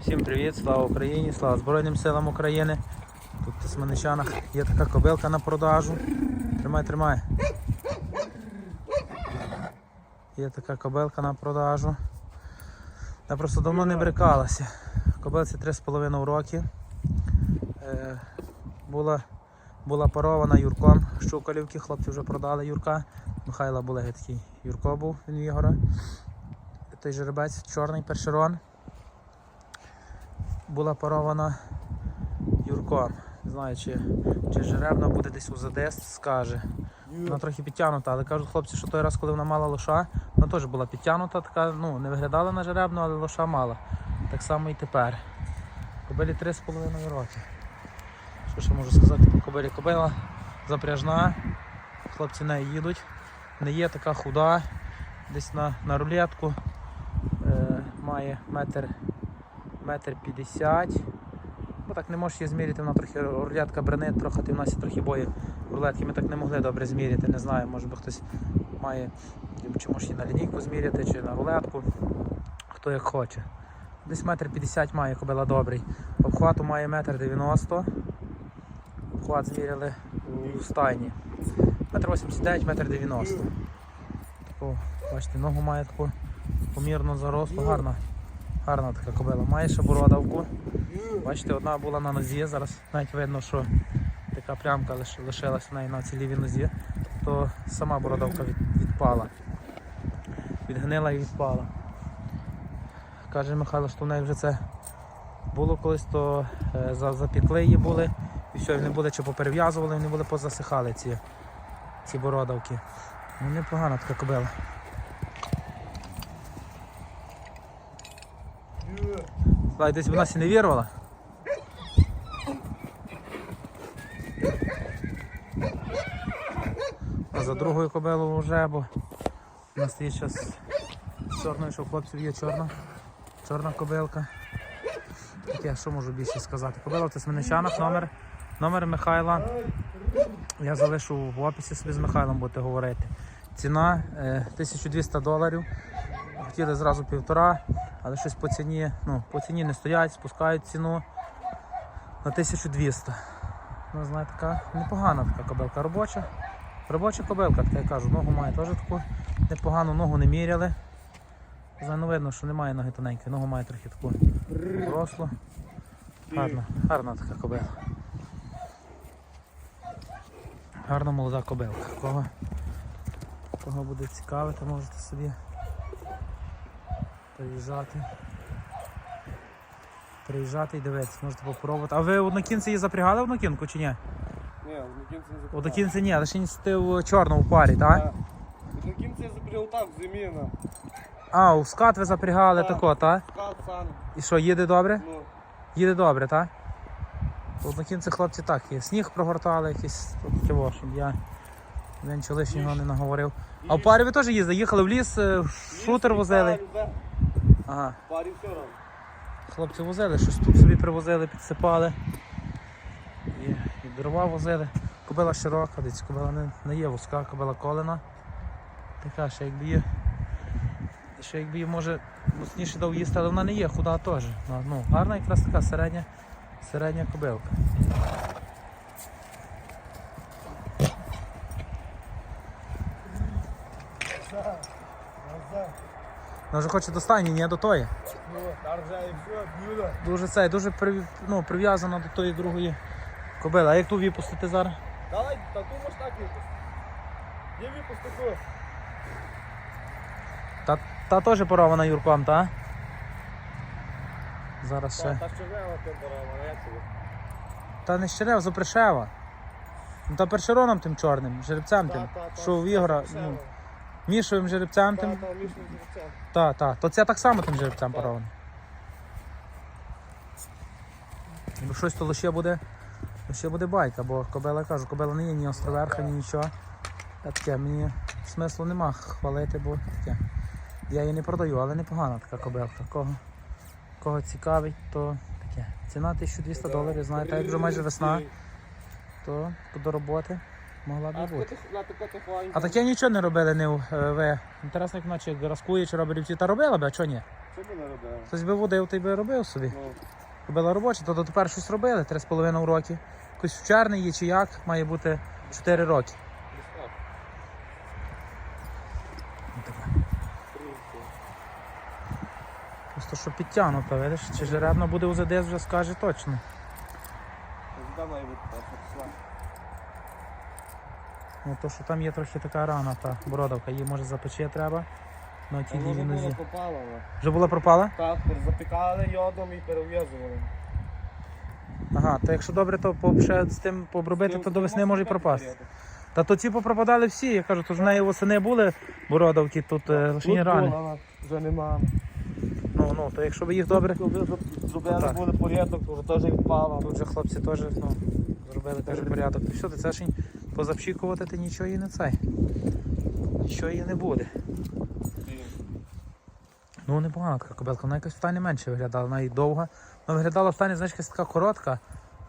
Всім привіт, слава Україні, слава Збройним силам України. Тут в Тисманичанах є така кобилка на продажу. Тримай, тримай. Є така кобилка на продажу. Я просто давно не брикалася. Кобилці 3,5 роки. Е, була, була парована Юрком Щукалівки, хлопці вже продали Юрка. Михайла Булеги такий Юрко був, він Ігора. Той жеребець, чорний першерон була парована Юрком. Не знаю, чи, чи жеребна буде десь у ЗДС, скаже. Вона трохи підтягнута, але кажуть хлопці, що той раз, коли вона мала лоша, вона теж була підтягнута, така, ну, не виглядала на жеребну, але лоша мала. Так само і тепер. Кобилі 3,5 роки. Що ще можу сказати про кобилі? Кобила запряжна, хлопці неї їдуть. Не є така худа, десь на, на рулетку. Е, має метр метр п'ятдесят. Ну так не можеш її зміряти, вона трохи рулетка бренить, трохи ти в нас є трохи бої рулетки. Ми так не могли добре зміряти, не знаю, може би хтось має, чи може її на лінійку зміряти, чи на рулетку, хто як хоче. Десь метр п'ятдесят має кобила добрий. Обхвату має метр дев'яносто. Обхват зміряли у стайні. Метр 89, метр 90. Таку, бачите, ногу має таку помірно зарослу, гарна. Гарна така кобила. Має ще бородавку. Бачите, одна була на нозі, зараз навіть видно, що така прямка лиш- лишилась в неї на цій лівій нозі, то сама бородавка від, відпала. Відгнила і відпала. Каже Михайло, що в неї вже це було колись, то е, запікли її були, і все, вони були чи поперев'язували, вони були позасихали ці, ці бородавки. Ну непогана така кобила. Слай, десь вона сі не вірвала. А за другою кобилою вже, бо у нас є зараз чорною, що у хлопців є чорна. Чорна кобилка. Таке, що можу більше сказати? Кобила в Тисменичанах, номер, номер Михайла. Я залишу в описі собі з Михайлом будете говорити. Ціна е, 1200 доларів. Хотіли зразу півтора, але щось по ціні, ну, по ціні не стоять, спускають ціну на 1200. Ну, знаєте, така непогана така кобилка робоча. Робоча кобилка, така я кажу, ногу має теж таку непогану, ногу не міряли. Знаю, ну, видно, що немає ноги тоненької, ногу має трохи таку рослу. Гарна, гарна така кобила. Гарна молода кобилка. Кого, кого буде цікавити, можете собі приїжджати. Приїжджати і дивитися, можете попробувати. А ви однокінці її запрягали в однокінку чи ні? Ні, в кінці не запрягав. Однокінці ні, лише ти в чорному парі, так? В кінці я запрягав так, в зимі А, у скат ви запрягали Так. тако, так? скат, сан, І що, їде добре? ну, Їде добре, так? Однокінці хлопці так є. Сніг прогортали, якийсь тут ківо, щоб я нічого лишнього не наговорив. А в парі ви теж їздили? Їхали в ліс, е, шутер возили. Ага. Парі все одно. Хлопці возили, щось тут собі привозили, підсипали. І, і дрова возили. Кобила широка, десь кобила не, не є вузька, кобила колена. Така, ще якби є. Ще якби її може міцніше дав їсти, але вона не є, худа теж. Ну, гарна якраз така середня, середня кобилка. Вона вже хоче до стайні, ні до тої. Дуже цей, дуже прив... ну, прив'язана до тої другої кобили. А як ту випустити зараз? Давай, таку можеш так випустити. Є випуск таку. Та, та теж порована Юрком, та? Зараз ще. Та вела темперова, а як це? Та не щерев, запришева. Ну та першероном тим чорним, жеребцем тим. Що в Ігора, ну, мішовим жеребцем тим. та, мішним. Та. То це так само тим жеребцем Так. Бо щось то лише буде. Лише буде байка, бо кобила кажу, кобила не є ні островерха, ні нічого. Та таке, мені смислу нема хвалити, бо таке. Я її не продаю, але непогана така кобилка. Кого, кого цікавить, то таке. Ціна 1200 доларів, знаєте, як вже майже весна, то до роботи могла б бути. таку тихоньку. А таке нічого не робили, не в- е, ви. Інтересно, як наче раскує чи робить та робила б, а чого ні? Що ми не робили? Хтось би водив, той би робив собі. Ну, Робила робочі, то тепер щось робили, 3,5 роки. Якось вчарний є чи як, має бути 4 роки. так. Ну. Просто що підтягнуто, видиш, чи жеребно буде УЗДС вже скаже точно. Має бути. Ну то, що там є трохи така рана, та бородавка, її може запече треба. На тій Воно лівій було нозі. попало, але. Вже була пропала? Так, запікали йодом і перев'язували. Ага, то якщо добре, то по- ще з тим обробити, то до весни може й пропасти. Та то ці попропадали всі, я кажу, то ж в неї восени були бородавки, тут е, лише рани. вже нема. Ну, ну, то якщо б їх добре, Зробили Так. буде порядок, то вже теж відпало. тут же хлопці теж ну, зробили каже, порядок. І все, ти це ж їй позапшікувати, ти нічого їй не цей. Нічого їй не буде. Ну, непогана така кобилка, вона якось в стані менше виглядала, вона і довга. Вона виглядала в стані, знаєш, якась така коротка,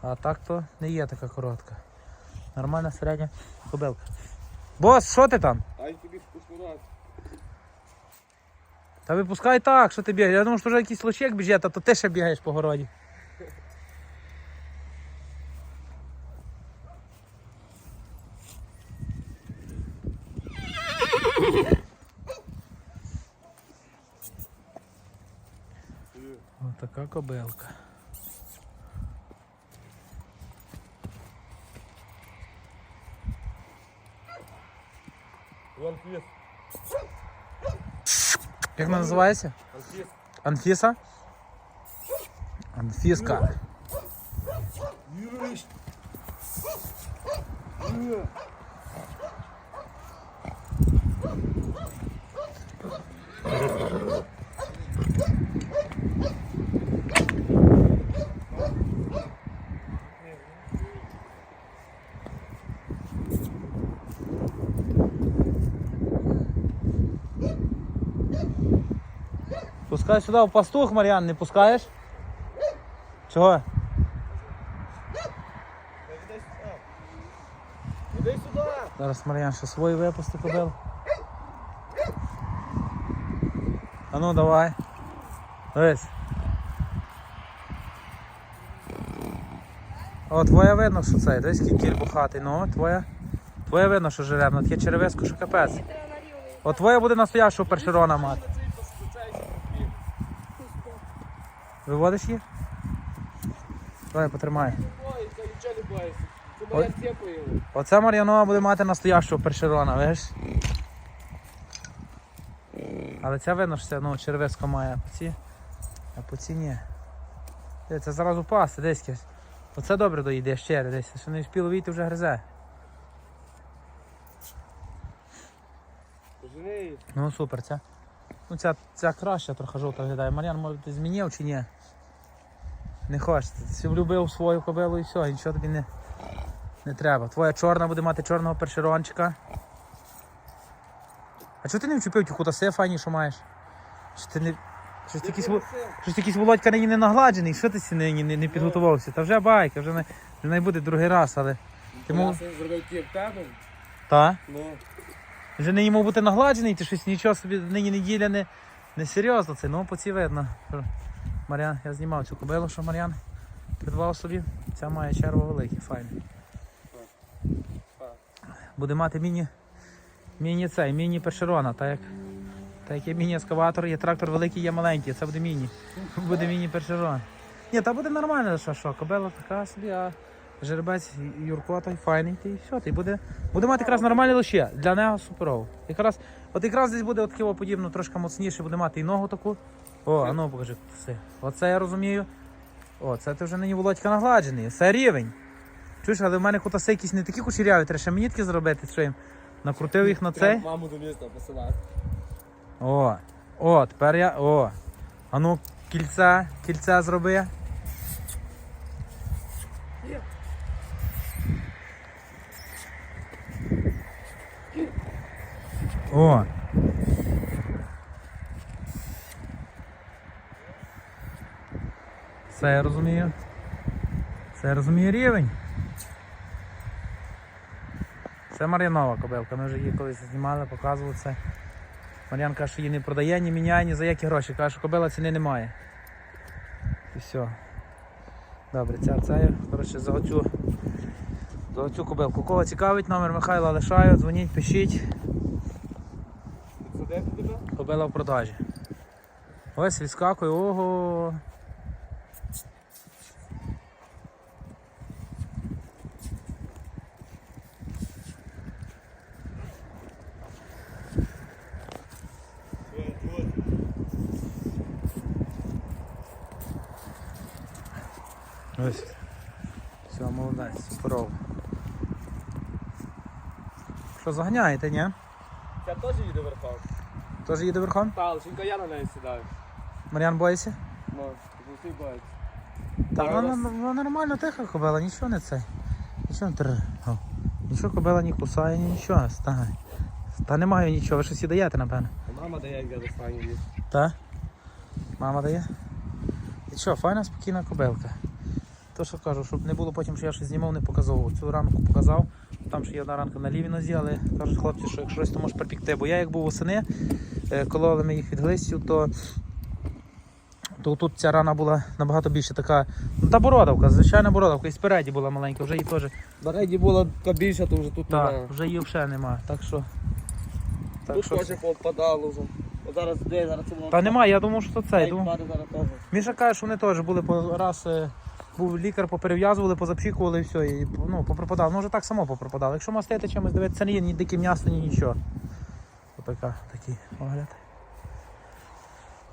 а так то не є така коротка. Нормальна середня кобилка. Бос, що ти там? Ай тобі вкусно Та випускай так, що ти бігаєш. Я думав, що вже якийсь лучек біжить, а то ти ще бігаєш по городі. така кобилка. Анфіс. Як вона називається? Анфіс. Анфіса? Анфіска. Юрій. Пускай сюди в пастух, Мар'ян, не пускаєш? Чого? Іди сюди. Зараз Мар'ян ще свої випусти кобил. А ну давай. Дивись. О, твоя видно, що це. Дивись, який кіль бухатий. Ну, твоя. Твоя видно, що жеребна, таке черевеско, що капець. От твоя буде настоящого першерона мати. Виводиш їх? Давай, потримай. Це моя. Оце Мар'янова буде мати настоящого першерона, видиш? Але це видно, що це ну, червисько має, а по ці, а по ці ні. Це зараз упасти, десь якесь. Оце добре доїде ще десь, що не вспіло вийти вже гризе. Ну супер, ця. Ну ця, ця краща трохи жовта виглядає. Мар'ян, може ти змінив чи ні? Не хочеш. Ти влюбив свою кобилу і все, нічого тобі не, не треба. Твоя чорна буде мати чорного першерончика. А чого ти не вчепив ті кутаси файні, що маєш? Чи ти не. Щось якийсь, щось якийсь Володька нині не нагладжений, що ти сі нині не, не підготувався? Та вже байка, вже не, не буде другий раз, але. Ти мов... Я зробив ті в тебе. Та? Ну. Вже не йому бути нагладжений, ти щось нічого собі нині неділя не, не серйозно це, ну по цій видно. Мар'ян, я знімав цю кобилу, що Мар'ян придбав собі. Ця має черво велике, файне. Буде мати міні, міні цей, міні першерона, так як, так як є міні-ескаватор, є трактор великий, є маленький, це буде міні. Буде міні першерон. Ні, та буде нормально, що що, кобила така собі, а жеребець Юрко той файний, все, ти буде, буде мати якраз нормальні лише. Для нього суперово. Якраз, от якраз десь буде от подібно, трошки моцніше, буде мати і ногу таку. О, а ну покажи все. Оце я розумію. О, це ти вже нині Володька нагладжений, це рівень. Чуєш, але в мене кутаси якісь не такі кучеряві, треба ще мені такі зробити, що їм накрутив їх на цей. Маму до міста посилати. О, о, тепер я. О. А ну, кільця, кільця зроби. О. Це я розумію. Це я розумію рівень. Це Мар'янова кобилка, ми вже її колись знімали, показували це. Мар'ян каже, що її не продає, ні міняє, ні за які гроші. Каже, що кобила ціни немає. І все. Добре, ця це. Коротше, за оцю, за оцю кобилку. Кого цікавить, номер Михайла лишаю, дзвоніть, пишіть. Кобила в продажі. Ось відскакує, ого. Ось. Все, молодець, суперово. Що, заганяєте, ні? Ця теж їде верхом. Теж їде верхом? Та, лишенька я на неї сідаю. Мар'ян боїться? Ну, завжди боїться. Та Так, вона, вона нормально тиха кобила, нічого не цей. Нічого не тр. Нічого кобила не кусає, ні нічого. Стагай. Та немає нічого, ви щось і даєте, напевно. Мама дає, як я достану її. Та? Мама дає? І що, файна, спокійна кобилка. То що кажу, щоб не було потім, що я щось знімав, не показував. Цю ранку показав. Там ще є одна ранка на лівій нозі, але кажуть хлопці, що якщо щось, то можеш припікти. Бо я як був восени, кололи ми їх від глистів, то, то тут ця рана була набагато більше така. Ну та бородавка, звичайна бородавка. І спереді була маленька, вже її теж. Рейді була така більша, то вже тут Так, немає. вже її взагалі немає. Так що. Так Тут що... теж попадало вже. Зараз де зараз це було. Та немає, я думав, що це цей. Думав... Міша каже, що вони теж були по раз. е, Був лікар, поперев'язували, позапшікували і все, і ну, попропадало. Ну вже так само попропадало. Якщо мастити чимось дивитися, це не є ні дике м'ясо, ні нічого. Отака, такий огляд.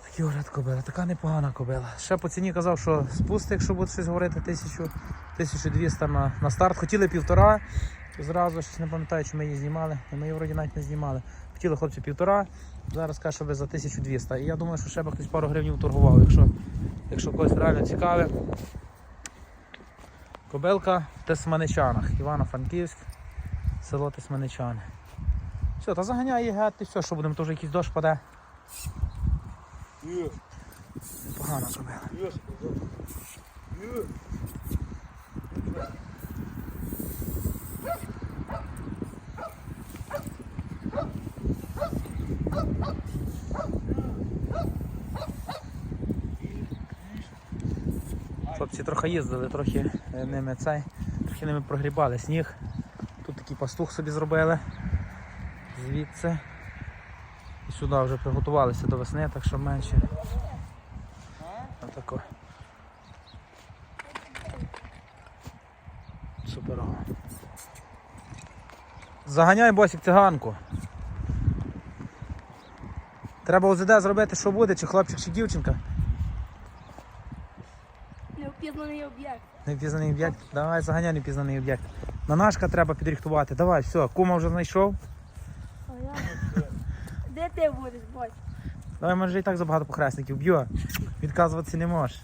Такий огляд кобила, така непогана кобила. Ще по ціні казав, що спусти, якщо буде щось говорити, 1000, 1200 на, на старт. Хотіли півтора. Зразу щось не пам'ятаю, чи ми її знімали. Ми її вроді навіть не знімали. Хотіли хлопці півтора, зараз каже, що ви за 1200. І я думаю, що ще би хтось пару гривень торгував, якщо, якщо когось реально цікаве. Кобилка в Тисманичанах, Івано-Франківськ, село Тисманичани. Все, та заганяє і все, що будемо, то вже якийсь дощ паде. Є, є. Хлопці трохи їздили, трохи е, ними цей, трохи ними прогрібали сніг. Тут такий пастух собі зробили. Звідси. І сюди вже приготувалися до весни, так що менше. Отако. Суперово. Заганяй босик циганку. Треба ОЗД зробити, що буде, чи хлопчик, чи дівчинка. Неопізнаний об'єкт. Невпізнаний об'єкт. Давай заганяй невпізнаний об'єкт. На нашка треба підрихтувати. Давай, все, кума вже знайшов. Ти будеш, бось. Давай, може і так забагато похресників б'ю. Відказуватися не можеш.